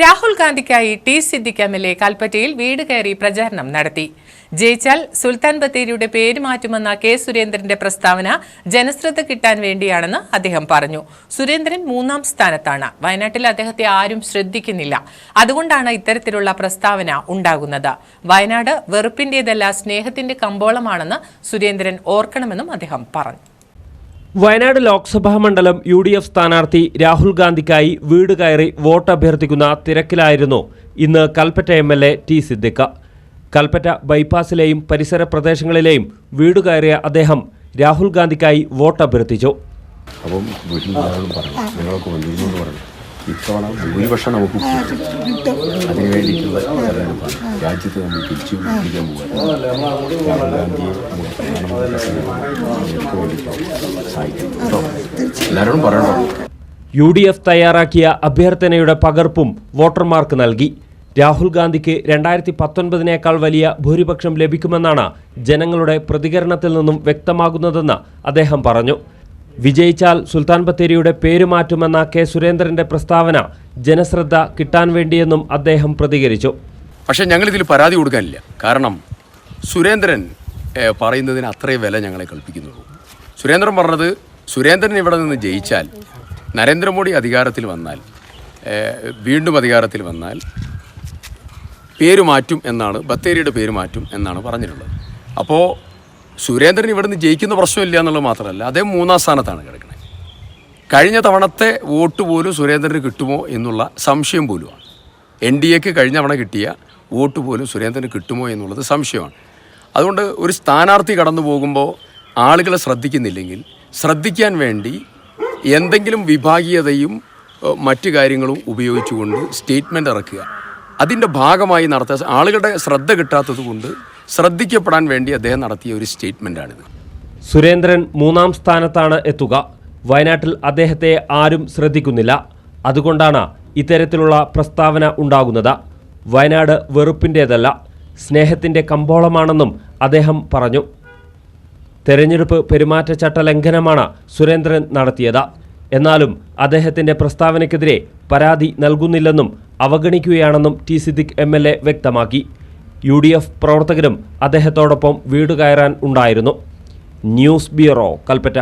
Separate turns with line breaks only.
Rahul ഗാന്ധിക്കായി T Siddique M L A കൽപ്പറ്റയിൽ വീട് കയറി പ്രചാരണം നടത്തി. ജയിച്ചാൽ സുൽത്താൻ ബത്തേരിയുടെ പേര് മാറ്റുമെന്ന കെ സുരേന്ദ്രന്റെ പ്രസ്താവന ജനശ്രദ്ധ കിട്ടാൻ വേണ്ടിയാണെന്ന് അദ്ദേഹം പറഞ്ഞു. സുരേന്ദ്രൻ മൂന്നാം സ്ഥാനത്താണ്. വയനാട്ടിൽ അദ്ദേഹത്തെ ആരും ശ്രദ്ധിക്കുന്നില്ല. അതുകൊണ്ടാണ് ഇത്തരത്തിലുള്ള പ്രസ്താവന ഉണ്ടാകുന്നത്. വയനാട് വെറുപ്പിന്റേതല്ല സ്നേഹത്തിന്റെ കമ്പോളമാണെന്ന് സുരേന്ദ്രൻ ഓർക്കണമെന്നും അദ്ദേഹം പറഞ്ഞു.
വയനാട് ലോക്സഭാ മണ്ഡലം യു ഡി എഫ് സ്ഥാനാർത്ഥി രാഹുൽ ഗാന്ധിക്കായി വീട് കയറി വോട്ട് അഭ്യർത്ഥിക്കുന്ന തിരക്കിലായിരുന്നു ഇന്ന് Kalpetta M L A T Siddique. Kalpetta ബൈപ്പാസിലെയും പരിസര പ്രദേശങ്ങളിലെയും വീട് കയറിയ അദ്ദേഹം രാഹുൽ ഗാന്ധിക്കായി വോട്ട് അഭ്യർത്ഥിച്ചു.
അപ്പം വീട്ടിൽ പറഞ്ഞു. നിങ്ങളൊക്കെ വന്നിരുന്നു പറഞ്ഞു. ഇത്തവണ ഭൂരിപക്ഷം നമുക്ക് അതിനു വേണ്ടിയിട്ടുള്ള തെരഞ്ഞെടുപ്പാണ്. രാജ്യത്ത് നമ്മൾ തിരിച്ചു പിടിക്കാൻ പോകുന്നത് രാഹുൽ ഗാന്ധിയെ എല്ലാവരോടും പറയണോ
യു ഡി എഫ് തയ്യാറാക്കിയ അഭ്യർത്ഥനയുടെ പകർപ്പും വോട്ടർമാർക്ക് നൽകി. രാഹുൽ ഗാന്ധിക്ക് രണ്ടായിരത്തി പത്തൊൻപതിനേക്കാൾ വലിയ ഭൂരിപക്ഷം ലഭിക്കുമെന്നാണ് ജനങ്ങളുടെ പ്രതികരണത്തിൽ നിന്നും വ്യക്തമാകുന്നതെന്ന് അദ്ദേഹം പറഞ്ഞു. വിജയിച്ചാൽ സുൽത്താൻ ബത്തേരിയുടെ പേര് മാറ്റുമെന്ന കെ സുരേന്ദ്രന്റെ പ്രസ്താവന ജനശ്രദ്ധ കിട്ടാൻ വേണ്ടിയെന്നും അദ്ദേഹം പ്രതികരിച്ചു.
പക്ഷേ ഇതിൽ പരാതി കൊടുക്കാനില്ല. കാരണം സുരേന്ദ്രൻ പറയുന്നതിന് അത്രയും വില ഞങ്ങളെ കൽപ്പിക്കുന്നുള്ളൂ. സുരേന്ദ്രൻ പറഞ്ഞത് സുരേന്ദ്രൻ ഇവിടെ നിന്ന് ജയിച്ചാൽ നരേന്ദ്രമോദി അധികാരത്തിൽ വന്നാൽ വീണ്ടും അധികാരത്തിൽ വന്നാൽ പേര് മാറ്റും എന്നാണ് ബത്തേരിയുടെ പേര് മാറ്റും എന്നാണ് പറഞ്ഞിട്ടുള്ളത്. അപ്പോൾ സുരേന്ദ്രൻ ഇവിടെ നിന്ന് ജയിക്കുന്ന പ്രശ്നമില്ല എന്നുള്ളത് മാത്രമല്ല അദ്ദേഹം മൂന്നാം സ്ഥാനത്താണ് കിടക്കുന്നത്. കഴിഞ്ഞ തവണത്തെ വോട്ട് പോലും സുരേന്ദ്രന് കിട്ടുമോ എന്നുള്ള സംശയം പോലുമാണ്. എൻ ഡി എക്ക് കഴിഞ്ഞ തവണ കിട്ടിയ വോട്ട് പോലും സുരേന്ദ്രന് കിട്ടുമോ എന്നുള്ളത് സംശയമാണ്. അതുകൊണ്ട് ഒരു സ്ഥാനാർത്ഥി കടന്നു പോകുമ്പോൾ ആളുകളെ ശ്രദ്ധിക്കുന്നില്ലെങ്കിൽ ശ്രദ്ധിക്കാൻ വേണ്ടി എന്തെങ്കിലും വിഭാഗീയതയും മറ്റു കാര്യങ്ങളും ഉപയോഗിച്ചുകൊണ്ട് സ്റ്റേറ്റ്മെന്റ് ഇറക്കുക. അതിന്റെ ഭാഗമായി നടത്താൻ ആളുകളുടെ ശ്രദ്ധ കിട്ടാത്തത് കൊണ്ട് ശ്രദ്ധിക്കപ്പെടാൻ വേണ്ടി അദ്ദേഹം നടത്തിയ ഒരു സ്റ്റേറ്റ്മെന്റാണിത്
സുരേന്ദ്രൻ മൂന്നാം സ്ഥാനത്താണ് എത്തുക. വയനാട്ടിൽ അദ്ദേഹത്തെ ആരും ശ്രദ്ധിക്കുന്നില്ല. അതുകൊണ്ടാണ് ഇത്തരത്തിലുള്ള പ്രസ്താവന ഉണ്ടാകുന്നത്. വയനാട് വെറുപ്പിന്റേതല്ല സ്നേഹത്തിന്റെ കമ്പോളമാണെന്നും അദ്ദേഹം പറഞ്ഞു. തെരഞ്ഞെടുപ്പ് പെരുമാറ്റച്ചട്ട ലംഘനമാണ് സുരേന്ദ്രൻ നടത്തിയത്. എന്നാലും അദ്ദേഹത്തിന്റെ പ്രസ്താവനയ്ക്കെതിരെ പരാതി നൽകുന്നില്ലെന്നും അവഗണിക്കുകയാണെന്നും ടി സിദ്ദിഖ് എം വ്യക്തമാക്കി. യു ഡി എഫ് പ്രവർത്തകരും അദ്ദേഹത്തോടൊപ്പം വീട് കയറാൻ ഉണ്ടായിരുന്നു. News bureau Kalpetta.